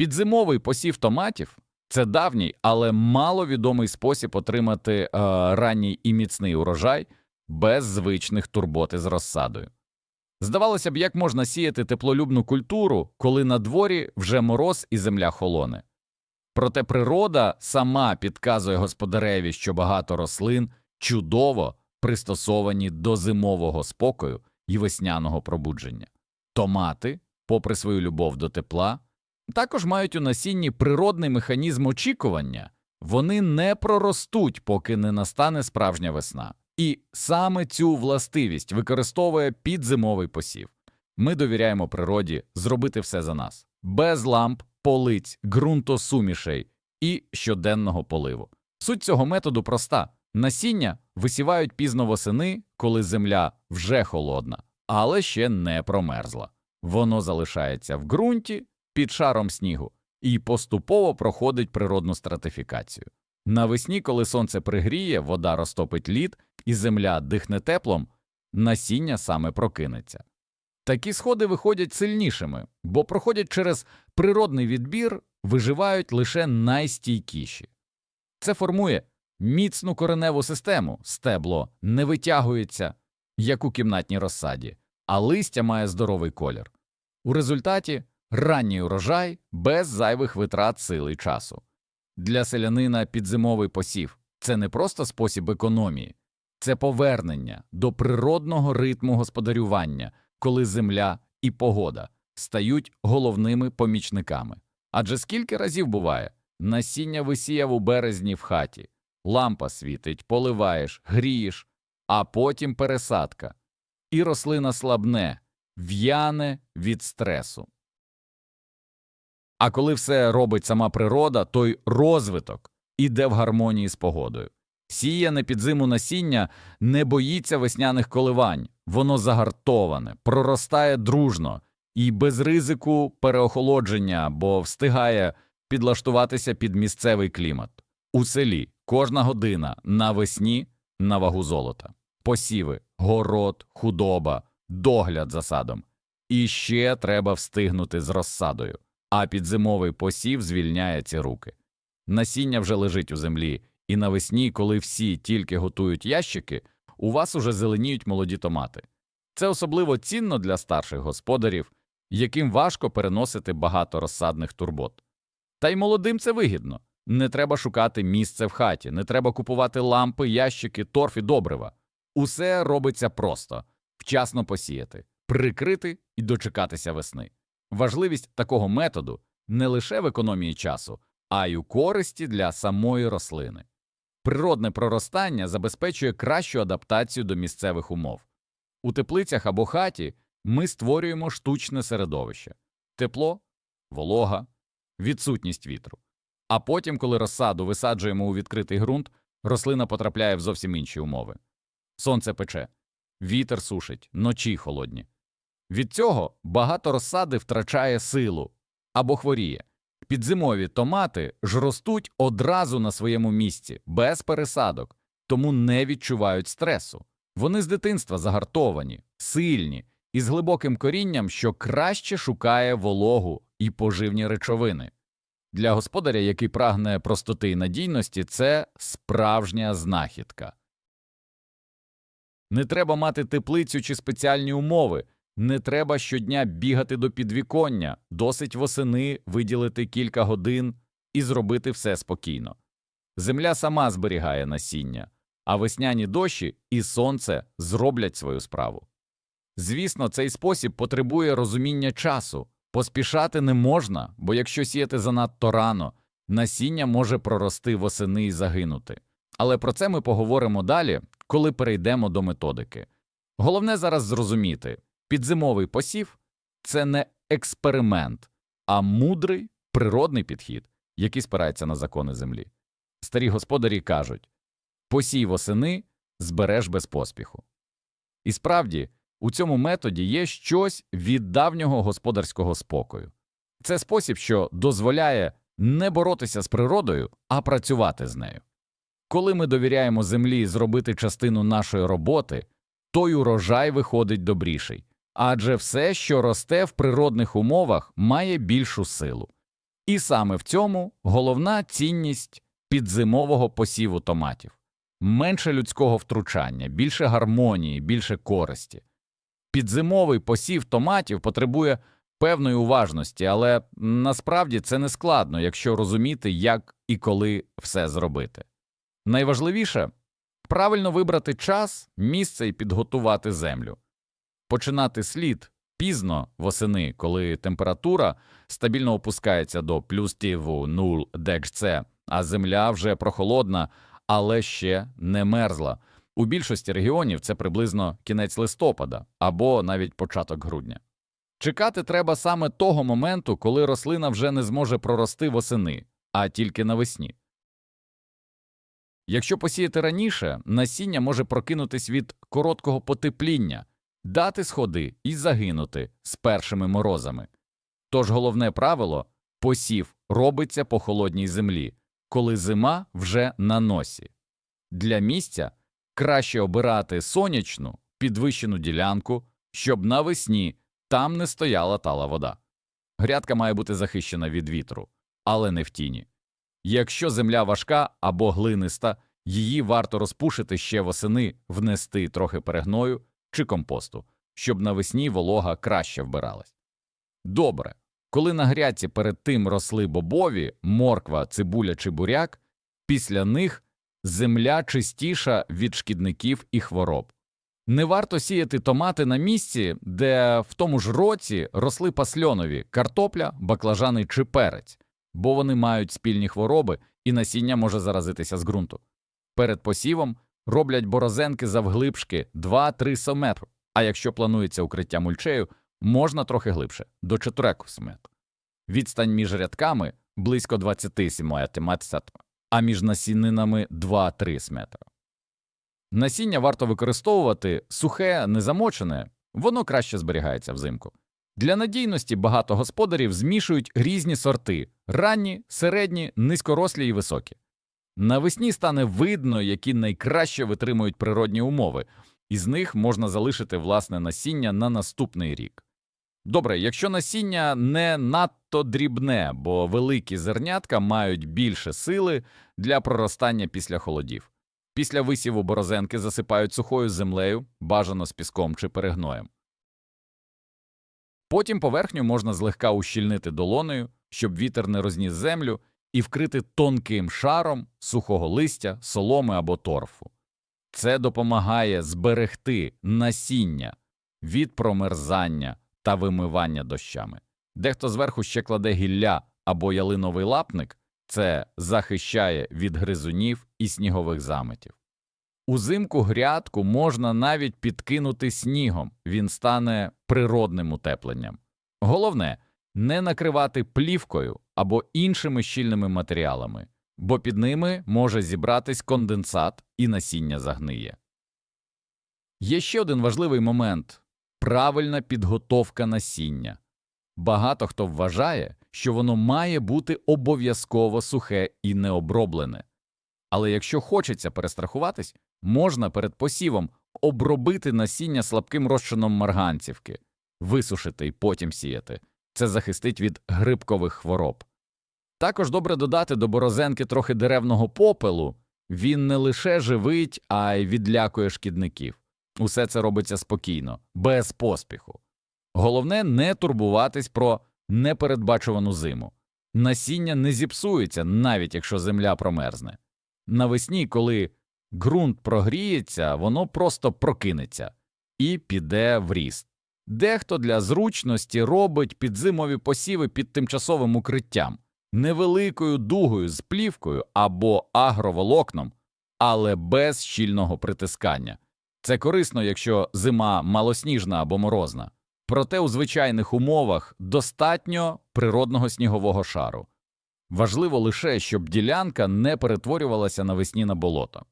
Підзимовий посів томатів це давній, але маловідомий спосіб отримати е, ранній і міцний урожай без звичних турботи з розсадою. Здавалося б, як можна сіяти теплолюбну культуру, коли на дворі вже мороз і земля холоне. Проте природа сама підказує господареві, що багато рослин чудово пристосовані до зимового спокою і весняного пробудження. Томати, попри свою любов до тепла, також мають у насінні природний механізм очікування, вони не проростуть, поки не настане справжня весна. І саме цю властивість використовує підзимовий посів. Ми довіряємо природі зробити все за нас без ламп, полиць, ґрунтосумішей і щоденного поливу. Суть цього методу проста: насіння висівають пізно восени, коли земля вже холодна, але ще не промерзла. Воно залишається в ґрунті під шаром снігу і поступово проходить природну стратифікацію. Навесні, коли сонце пригріє, вода розтопить лід і земля дихне теплом, насіння саме прокинеться. Такі сходи виходять сильнішими, бо проходять через природний відбір, виживають лише найстійкіші. Це формує міцну кореневу систему, стебло не витягується, як у кімнатній розсаді, а листя має здоровий колір. У результаті ранній урожай без зайвих витрат сили часу. Для селянина підзимовий посів це не просто спосіб економії, це повернення до природного ритму господарювання, коли земля і погода стають головними помічниками. Адже скільки разів буває насіння висіяв у березні в хаті, лампа світить, поливаєш, грієш, а потім пересадка, і рослина слабне, в'яне від стресу. А коли все робить сама природа, той розвиток іде в гармонії з погодою. Сіяне під зиму насіння не боїться весняних коливань, воно загартоване, проростає дружно і без ризику переохолодження, бо встигає підлаштуватися під місцевий клімат. У селі кожна година навесні на вагу золота, посіви, город, худоба, догляд за садом. І ще треба встигнути з розсадою, а підзимовий посів звільняє ці руки. Насіння вже лежить у землі, і навесні, коли всі тільки готують ящики, у вас уже зеленіють молоді томати. Це особливо цінно для старших господарів, яким важко переносити багато розсадних турбот. Та й молодим це вигідно. Не треба шукати місце в хаті, не треба купувати лампи, ящики, торф і добрива. Усе робиться просто вчасно посіяти, прикрити і дочекатися весни. Важливість такого методу не лише в економії часу, а й у користі для самої рослини. Природне проростання забезпечує кращу адаптацію до місцевих умов. У теплицях або хаті ми створюємо штучне середовище тепло, волога, відсутність вітру. А потім, коли розсаду висаджуємо у відкритий ґрунт, рослина потрапляє в зовсім інші умови. Сонце пече, вітер сушить, ночі холодні. Від цього багато розсади втрачає силу або хворіє. Підзимові томати ж ростуть одразу на своєму місці, без пересадок, тому не відчувають стресу. Вони з дитинства загартовані, сильні і з глибоким корінням, що краще шукає вологу і поживні речовини. Для господаря, який прагне простоти і надійності, це справжня знахідка. Не треба мати теплицю чи спеціальні умови, не треба щодня бігати до підвіконня, досить восени виділити кілька годин і зробити все спокійно. Земля сама зберігає насіння, а весняні дощі і сонце зроблять свою справу. Звісно, цей спосіб потребує розуміння часу, поспішати не можна, бо якщо сіяти занадто рано, насіння може прорости восени і загинути. Але про це ми поговоримо далі, коли перейдемо до методики. Головне зараз зрозуміти підзимовий посів це не експеримент, а мудрий природний підхід, який спирається на закони землі. Старі господарі кажуть посій восени збереш без поспіху. І справді, у цьому методі є щось від давнього господарського спокою. Це спосіб, що дозволяє не боротися з природою, а працювати з нею. Коли ми довіряємо землі зробити частину нашої роботи, той урожай виходить добріший, адже все, що росте в природних умовах, має більшу силу. І саме в цьому головна цінність підзимового посіву томатів. Менше людського втручання, більше гармонії, більше користі. Підзимовий посів томатів потребує певної уважності, але насправді це не складно, якщо розуміти, як і коли все зробити. Найважливіше правильно вибрати час, місце і підготувати землю. Починати слід пізно восени, коли температура стабільно опускається до плюс 0 ДГЦ, а земля вже прохолодна, але ще не мерзла. У більшості регіонів це приблизно кінець листопада або навіть початок грудня. Чекати треба саме того моменту, коли рослина вже не зможе прорости восени, а тільки навесні. Якщо посіяти раніше, насіння може прокинутись від короткого потепління, дати сходи і загинути з першими морозами. Тож головне правило посів робиться по холодній землі, коли зима вже на носі. Для місця краще обирати сонячну підвищену ділянку, щоб навесні там не стояла тала вода. Грядка має бути захищена від вітру, але не в тіні. Якщо земля важка або глиниста, її варто розпушити ще восени, внести трохи перегною чи компосту, щоб навесні волога краще вбиралась. Добре. Коли на грядці перед тим росли бобові, морква, цибуля чи буряк, після них земля чистіша від шкідників і хвороб. Не варто сіяти томати на місці, де в тому ж році росли пасльонові картопля, баклажани чи перець, бо вони мають спільні хвороби і насіння може заразитися з ґрунту. Перед посівом роблять борозенки завглибшки 2-3 см, а якщо планується укриття мульчею, можна трохи глибше до 4 см. Відстань між рядками близько 27 см, а між насінинами 2-3 см. Насіння варто використовувати сухе, незамочене, воно краще зберігається взимку. Для надійності багато господарів змішують різні сорти ранні, середні, низькорослі і високі. Навесні стане видно, які найкраще витримують природні умови, із них можна залишити власне насіння на наступний рік. Добре, якщо насіння не надто дрібне, бо великі зернятка мають більше сили для проростання після холодів. Після висіву борозенки засипають сухою землею, бажано з піском чи перегноєм. Потім поверхню можна злегка ущільнити долонею, щоб вітер не розніс землю, і вкрити тонким шаром сухого листя, соломи або торфу. Це допомагає зберегти насіння від промерзання та вимивання дощами. Дехто зверху ще кладе гілля або ялиновий лапник, це захищає від гризунів і снігових заметів. Узимку грядку можна навіть підкинути снігом, він стане природним утепленням. Головне не накривати плівкою або іншими щільними матеріалами, бо під ними може зібратись конденсат і насіння загниє. Є ще один важливий момент правильна підготовка насіння. Багато хто вважає, що воно має бути обов'язково сухе і необроблене. Але якщо хочеться перестрахуватись, можна перед посівом обробити насіння слабким розчином марганцівки, висушити і потім сіяти. Це захистить від грибкових хвороб. Також добре додати до борозенки трохи деревного попелу, він не лише живить, а й відлякує шкідників. Усе це робиться спокійно, без поспіху. Головне не турбуватись про непередбачувану зиму. Насіння не зіпсується, навіть якщо земля промерзне. Навесні, коли ґрунт прогріється, воно просто прокинеться і піде в ріст. Дехто для зручності робить підзимові посіви під тимчасовим укриттям, невеликою дугою з плівкою або агроволокном, але без щільного притискання. Це корисно, якщо зима малосніжна або морозна. Проте у звичайних умовах достатньо природного снігового шару. Важливо лише, щоб ділянка не перетворювалася навесні на болото.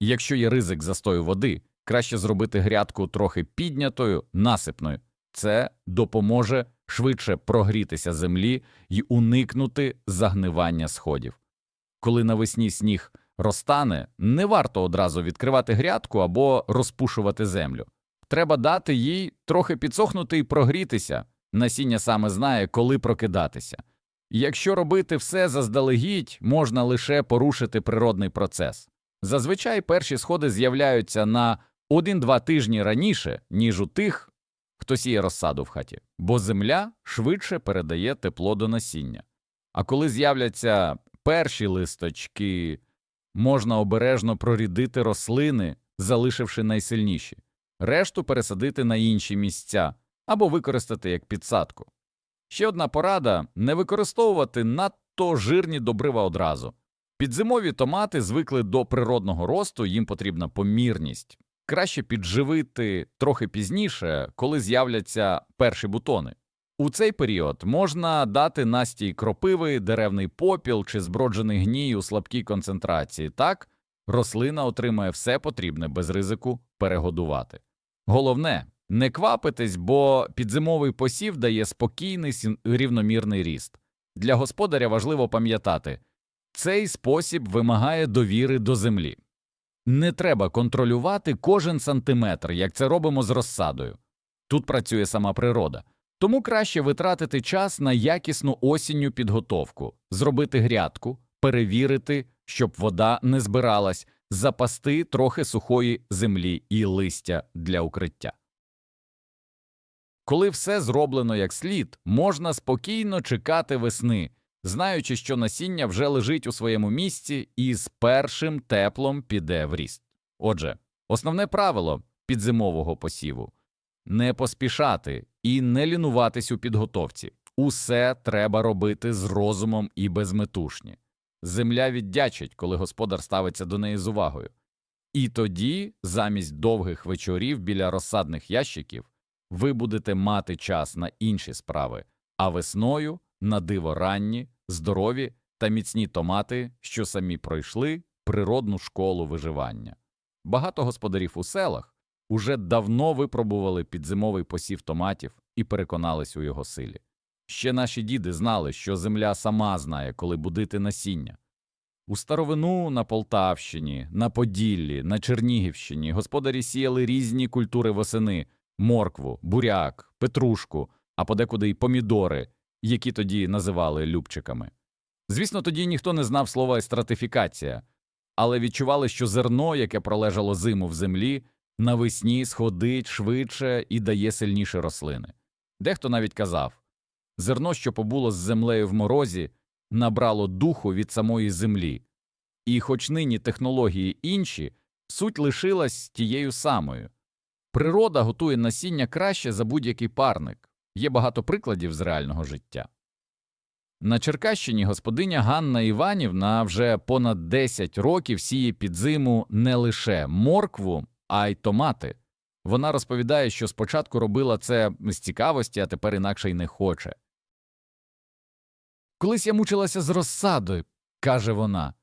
Якщо є ризик застою води, краще зробити грядку трохи піднятою, насипною. Це допоможе швидше прогрітися землі і уникнути загнивання сходів. Коли навесні сніг розтане, не варто одразу відкривати грядку або розпушувати землю. Треба дати їй трохи підсохнути і прогрітися, Насіння саме знає, коли прокидатися. Якщо робити все заздалегідь, можна лише порушити природний процес. Зазвичай перші сходи з'являються на 1-2 тижні раніше, ніж у тих, хто сіє розсаду в хаті, бо земля швидше передає тепло до насіння. А коли з'являться перші листочки, можна обережно прорідити рослини, залишивши найсильніші, решту пересадити на інші місця або використати як підсадку. Ще одна порада не використовувати надто жирні добрива одразу. Підзимові томати звикли до природного росту, їм потрібна помірність. Краще підживити трохи пізніше, коли з'являться перші бутони. У цей період можна дати настій кропиви, деревний попіл чи зброджений гній у слабкій концентрації. Так рослина отримає все потрібне без ризику перегодувати. Головне не квапитесь, бо підзимовий посів дає спокійний рівномірний ріст. Для господаря важливо пам'ятати цей спосіб вимагає довіри до землі. Не треба контролювати кожен сантиметр, як це робимо з розсадою. Тут працює сама природа. Тому краще витратити час на якісну осінню підготовку, зробити грядку, перевірити, щоб вода не збиралась, запасти трохи сухої землі і листя для укриття. Коли все зроблено як слід, можна спокійно чекати весни, знаючи, що насіння вже лежить у своєму місці і з першим теплом піде в ріст. Отже, основне правило підзимового посіву не поспішати і не лінуватись у підготовці. Усе треба робити з розумом і безметушні. Земля віддячить, коли господар ставиться до неї з увагою. І тоді, замість довгих вечорів біля розсадних ящиків, ви будете мати час на інші справи, а весною на диво ранні, здорові та міцні томати, що самі пройшли природну школу виживання. Багато господарів у селах уже давно випробували підзимовий посів томатів і переконались у його силі. Ще наші діди знали, що земля сама знає, коли будити насіння. У старовину на Полтавщині, на Поділлі, на Чернігівщині господарі сіяли різні культури восени моркву, буряк, петрушку, а подекуди й помідори, які тоді називали любчиками. Звісно, тоді ніхто не знав слова стратифікація, але відчували, що зерно, яке пролежало зиму в землі, навесні сходить швидше і дає сильніші рослини. Дехто навіть казав зерно, що побуло з землею в морозі, набрало духу від самої землі, і, хоч нині технології інші, суть лишилась тією самою. Природа готує насіння краще за будь-який парник. Є багато прикладів з реального життя. На Черкащині господиня Ганна Іванівна вже понад 10 років сіє під зиму не лише моркву, а й томати. Вона розповідає, що спочатку робила це з цікавості, а тепер інакше й не хоче. Колись я мучилася з розсадою, каже вона.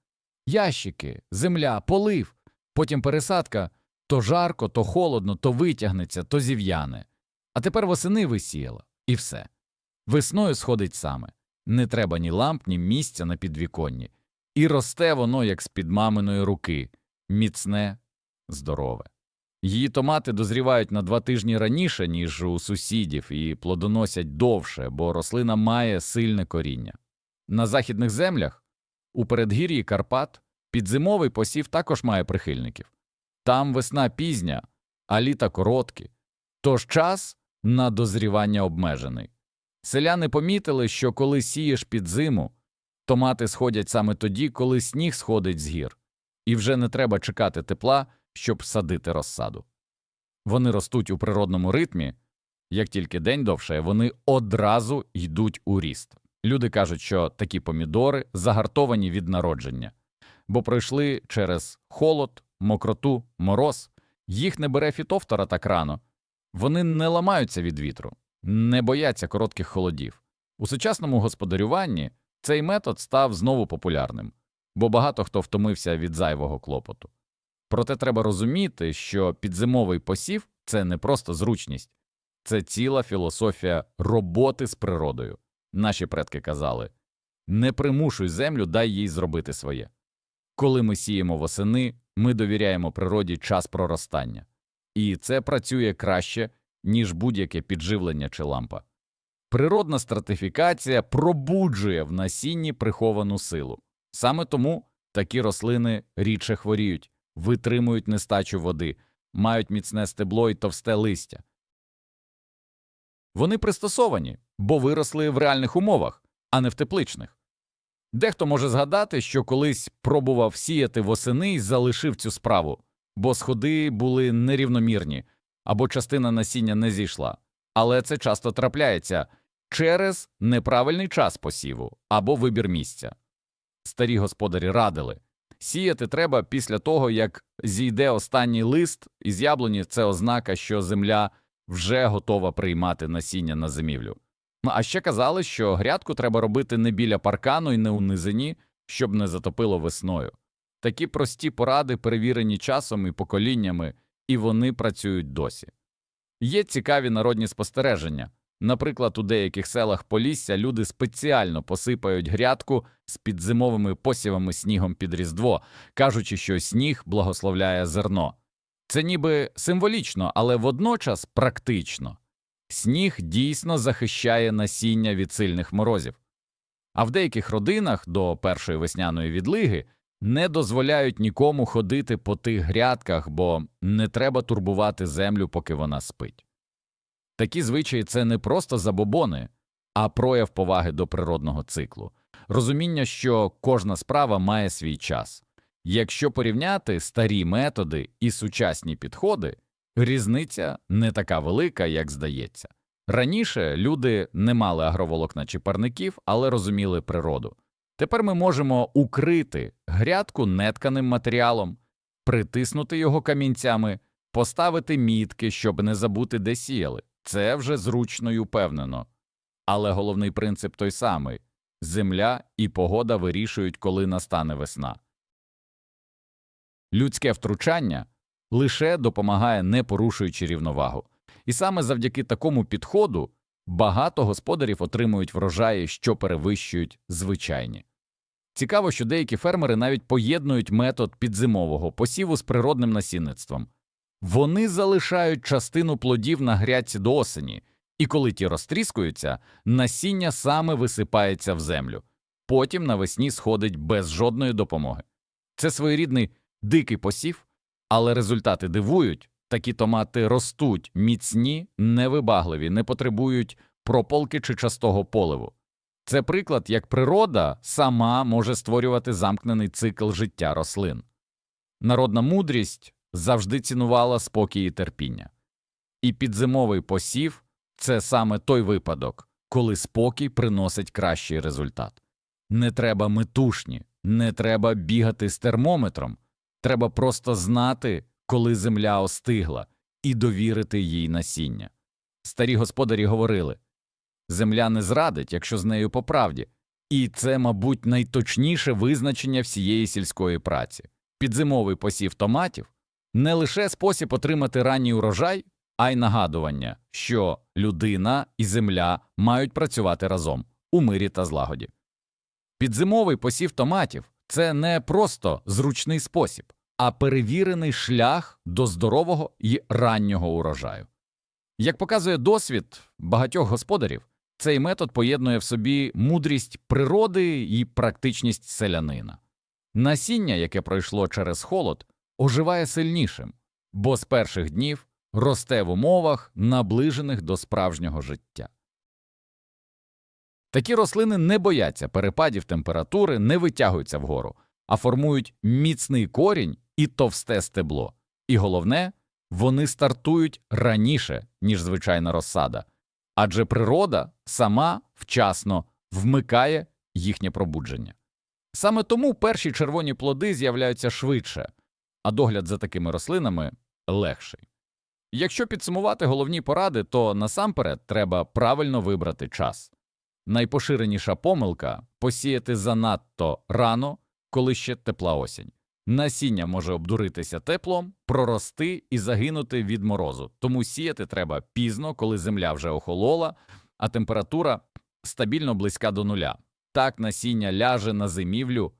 Ящики, земля, полив, потім пересадка то жарко, то холодно, то витягнеться, то зів'яне. А тепер восени висіяла, і все. Весною сходить саме. Не треба ні ламп, ні місця на підвіконні. І росте воно, як з-під маминої руки, міцне, здорове. Її томати дозрівають на два тижні раніше, ніж у сусідів, і плодоносять довше, бо рослина має сильне коріння. На західних землях, у передгір'ї Карпат, підзимовий посів також має прихильників. Там весна пізня, а літа короткі, тож час на дозрівання обмежений. Селяни помітили, що коли сієш під зиму, томати сходять саме тоді, коли сніг сходить з гір, і вже не треба чекати тепла, щоб садити розсаду. Вони ростуть у природному ритмі, як тільки день довше, вони одразу йдуть у ріст. Люди кажуть, що такі помідори загартовані від народження, бо пройшли через холод, мокроту, мороз, їх не бере фітофтора так рано, вони не ламаються від вітру, не бояться коротких холодів. У сучасному господарюванні цей метод став знову популярним, бо багато хто втомився від зайвого клопоту. Проте треба розуміти, що підзимовий посів це не просто зручність, це ціла філософія роботи з природою. Наші предки казали не примушуй землю, дай їй зробити своє. Коли ми сіємо восени, ми довіряємо природі час проростання, і це працює краще, ніж будь-яке підживлення чи лампа. Природна стратифікація пробуджує в насінні приховану силу. Саме тому такі рослини рідше хворіють, витримують нестачу води, мають міцне стебло і товсте листя. Вони пристосовані, бо виросли в реальних умовах, а не в тепличних. Дехто може згадати, що колись пробував сіяти восени і залишив цю справу, бо сходи були нерівномірні або частина насіння не зійшла. Але це часто трапляється через неправильний час посіву або вибір місця. Старі господарі радили сіяти треба після того, як зійде останній лист із яблуні це ознака, що земля вже готова приймати насіння на зимівлю. Ну, а ще казали, що грядку треба робити не біля паркану і не у низині, щоб не затопило весною. Такі прості поради перевірені часом і поколіннями, і вони працюють досі. Є цікаві народні спостереження. Наприклад, у деяких селах Полісся люди спеціально посипають грядку з підзимовими посівами снігом під Різдво, кажучи, що сніг благословляє зерно. Це ніби символічно, але водночас практично. Сніг дійсно захищає насіння від сильних морозів. А в деяких родинах до першої весняної відлиги не дозволяють нікому ходити по тих грядках, бо не треба турбувати землю, поки вона спить. Такі звичаї це не просто забобони, а прояв поваги до природного циклу, розуміння, що кожна справа має свій час. Якщо порівняти старі методи і сучасні підходи, різниця не така велика, як здається. Раніше люди не мали агроволокна чи парників, але розуміли природу. Тепер ми можемо укрити грядку нетканим матеріалом, притиснути його камінцями, поставити мітки, щоб не забути, де сіяли. Це вже зручно й упевнено. Але головний принцип той самий земля і погода вирішують, коли настане весна. Людське втручання лише допомагає, не порушуючи рівновагу. І саме завдяки такому підходу багато господарів отримують врожаї, що перевищують звичайні. Цікаво, що деякі фермери навіть поєднують метод підзимового посіву з природним насінництвом. Вони залишають частину плодів на грядці до осені, і коли ті розтріскуються, насіння саме висипається в землю, потім навесні сходить без жодної допомоги. Це своєрідний дикий посів, але результати дивують такі томати ростуть міцні, невибагливі, не потребують прополки чи частого поливу. Це приклад, як природа сама може створювати замкнений цикл життя рослин. Народна мудрість завжди цінувала спокій і терпіння. І підзимовий посів це саме той випадок, коли спокій приносить кращий результат. Не треба метушні, не треба бігати з термометром, треба просто знати, коли земля остигла, і довірити їй насіння. Старі господарі говорили земля не зрадить, якщо з нею по правді, і це, мабуть, найточніше визначення всієї сільської праці. Підзимовий посів томатів не лише спосіб отримати ранній урожай, а й нагадування, що людина і земля мають працювати разом у мирі та злагоді. Підзимовий посів томатів це не просто зручний спосіб, а перевірений шлях до здорового і раннього урожаю. Як показує досвід багатьох господарів, цей метод поєднує в собі мудрість природи і практичність селянина. Насіння, яке пройшло через холод, оживає сильнішим, бо з перших днів росте в умовах, наближених до справжнього життя. Такі рослини не бояться перепадів температури, не витягуються вгору, а формують міцний корінь і товсте стебло. І головне, вони стартують раніше, ніж звичайна розсада, адже природа сама вчасно вмикає їхнє пробудження. Саме тому перші червоні плоди з'являються швидше, а догляд за такими рослинами легший. Якщо підсумувати головні поради, то насамперед треба правильно вибрати час. Найпоширеніша помилка посіяти занадто рано, коли ще тепла осінь. Насіння може обдуритися теплом, прорости і загинути від морозу, тому сіяти треба пізно, коли земля вже охолола, а температура стабільно близька до нуля. Так насіння ляже на зимівлю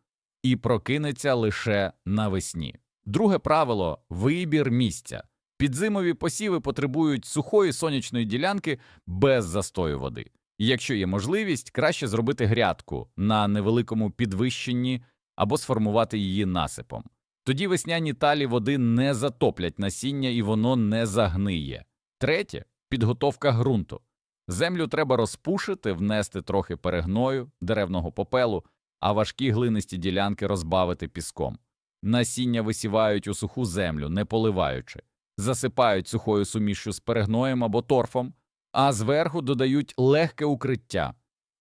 і прокинеться лише навесні. Друге правило вибір місця. Підзимові посіви потребують сухої сонячної ділянки без застою води. Якщо є можливість, краще зробити грядку на невеликому підвищенні або сформувати її насипом. Тоді весняні талі води не затоплять насіння і воно не загниє. Третє підготовка ґрунту. Землю треба розпушити, внести трохи перегною, деревного попелу, а важкі глинисті ділянки розбавити піском. Насіння висівають у суху землю, не поливаючи, засипають сухою сумішшю з перегноєм або торфом, а зверху додають легке укриття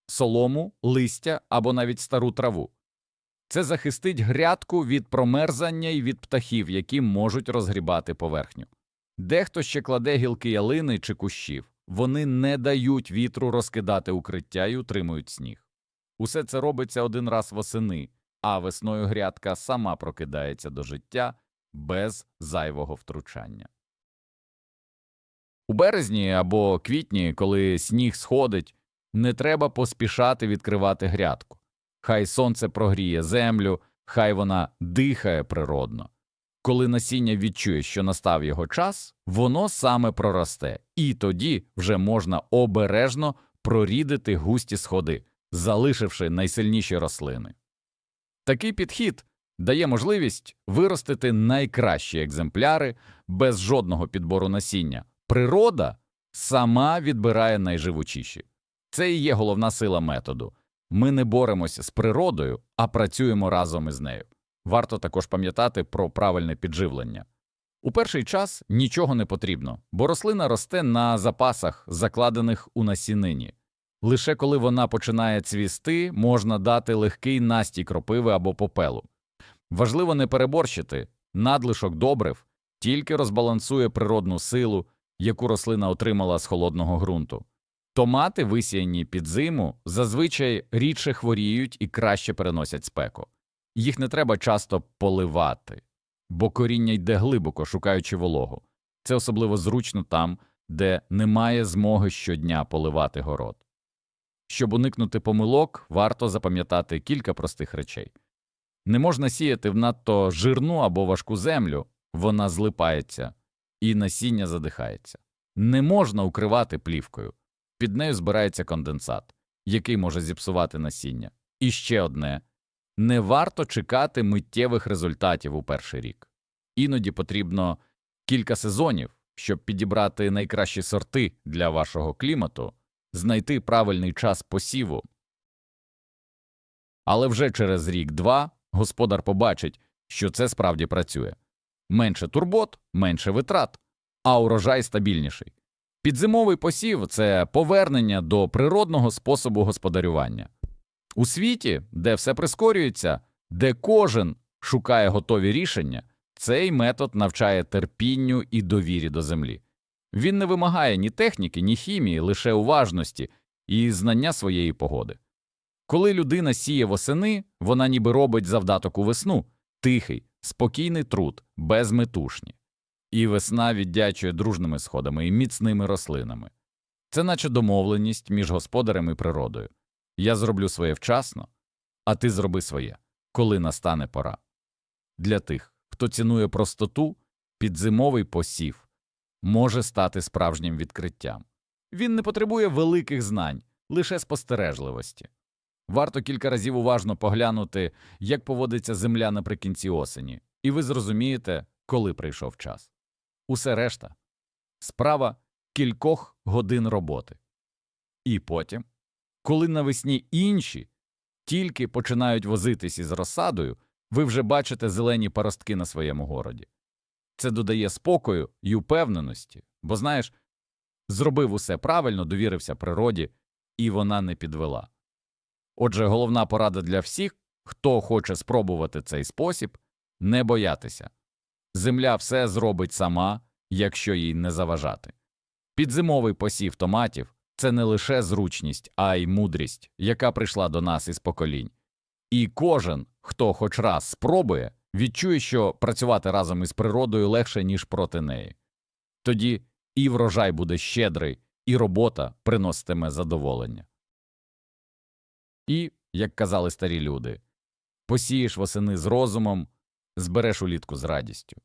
солому, листя або навіть стару траву. Це захистить грядку від промерзання і від птахів, які можуть розгрібати поверхню. Дехто ще кладе гілки ялини чи кущів, вони не дають вітру розкидати укриття і утримують сніг. Усе це робиться один раз восени, а весною грядка сама прокидається до життя без зайвого втручання. У березні або квітні, коли сніг сходить, не треба поспішати відкривати грядку. Хай сонце прогріє землю, хай вона дихає природно. Коли насіння відчує, що настав його час, воно саме проросте, і тоді вже можна обережно прорідити густі сходи, залишивши найсильніші рослини. Такий підхід дає можливість виростити найкращі екземпляри без жодного підбору насіння. Природа сама відбирає найживучіші. Це і є головна сила методу. Ми не боремося з природою, а працюємо разом із нею. Варто також пам'ятати про правильне підживлення. У перший час нічого не потрібно, бо рослина росте на запасах, закладених у насінині. Лише коли вона починає цвісти, можна дати легкий настій кропиви або попелу. Важливо не переборщити, надлишок добрив тільки розбалансує природну силу, яку рослина отримала з холодного ґрунту. Томати, висіяні під зиму, зазвичай рідше хворіють і краще переносять спеку. Їх не треба часто поливати, бо коріння йде глибоко, шукаючи вологу. Це особливо зручно там, де немає змоги щодня поливати город. Щоб уникнути помилок, варто запам'ятати кілька простих речей. Не можна сіяти в надто жирну або важку землю, вона злипається, і насіння задихається. Не можна укривати плівкою, під нею збирається конденсат, який може зіпсувати насіння. І ще одне не варто чекати миттєвих результатів у перший рік. Іноді потрібно кілька сезонів, щоб підібрати найкращі сорти для вашого клімату, знайти правильний час посіву. Але вже через рік-два господар побачить, що це справді працює менше турбот, менше витрат, а урожай стабільніший. Підзимовий посів це повернення до природного способу господарювання. У світі, де все прискорюється, де кожен шукає готові рішення, цей метод навчає терпінню і довірі до землі. Він не вимагає ні техніки, ні хімії, лише уважності і знання своєї погоди. Коли людина сіє восени, вона ніби робить завдаток у весну тихий, спокійний труд, безметушні. І весна віддячує дружними сходами і міцними рослинами. Це наче домовленість між господарем і природою. Я зроблю своє вчасно, а ти зроби своє, коли настане пора. Для тих, хто цінує простоту, підзимовий посів може стати справжнім відкриттям. Він не потребує великих знань, лише спостережливості. Варто кілька разів уважно поглянути, як поводиться земля наприкінці осені, і ви зрозумієте, коли прийшов час. Усе решта справа кількох годин роботи. І потім, коли навесні інші тільки починають возитись із розсадою, ви вже бачите зелені паростки на своєму городі. Це додає спокою і упевненості, бо знаєш, зробив усе правильно, довірився природі, і вона не підвела. Отже, головна порада для всіх, хто хоче спробувати цей спосіб, не боятися. Земля все зробить сама, якщо їй не заважати. Підзимовий посів томатів це не лише зручність, а й мудрість, яка прийшла до нас із поколінь. І кожен, хто хоч раз спробує, відчує, що працювати разом із природою легше, ніж проти неї. Тоді і врожай буде щедрий, і робота приноситиме задоволення. І, як казали старі люди, посієш восени з розумом, збереш улітку з радістю.